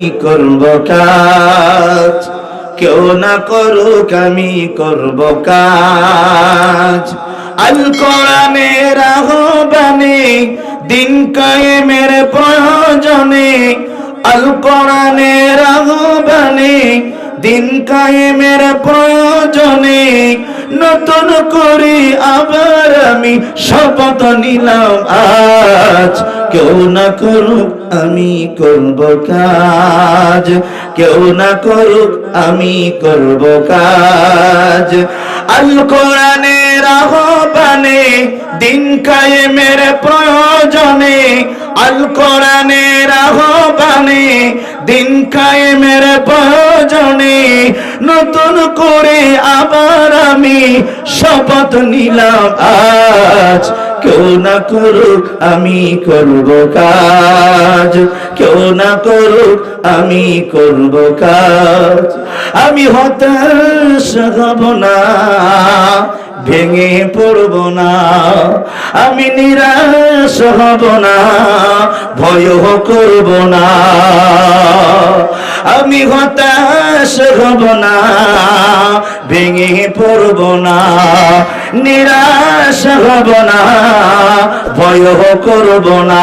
করব কাজ, কেউ না করুক আমি করব কাজ। আল কোরআনের আহ্বানে, দিন কায়েমের প্রয়োজনে, আল কোরআনের আহ্বানে, দিন কায়েমের প্রয়োজনে, নতুন করে আবার আমি শপথ নিলাম আজ। কেউ না করুক আমি করব কাজ। কেউ না করুক আমি করব কাজ। আল কোরআনের আহ্বানে দিন কায়েমের প্রয়োজনে আল কোরআনের আহ্বানে দিন কায়েমের প্রয়োজনে, নতুন করে আবার আমি শপথ নিলাম আজ। কেউ না করুক আমি করব কাজ। কেউ না করুক আমি করব কাজ। আমি হতাশ হব না, ভেঙে পড়ব না। আমি নিরাশ হব না ভয় করব না। আমি হতাশ হব না, ভেঙে পড়ব না, নিরাশ হব না। করব না।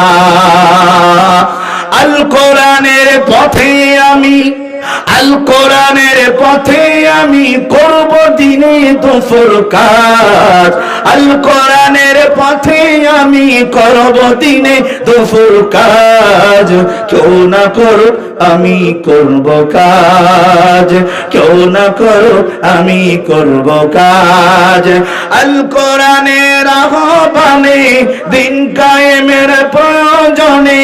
কোরআনের পথে আমি করব দিনে দুপুর কাজ। আল কোরআনের পথে আমি করব দিনে দুপুর কাজ। কেউ না করো আমি করব কাজ। কেউ না করো আমি করব কাজ। আল কোরআনের আহ্বানে দিন কায়েমের প্রয়োজনে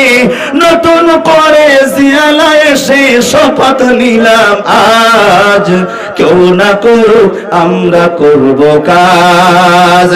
নতুন করে জিয়ালা এসে শপথ নিলাম। আজ কেউ না করুক আমরা করব কাজ।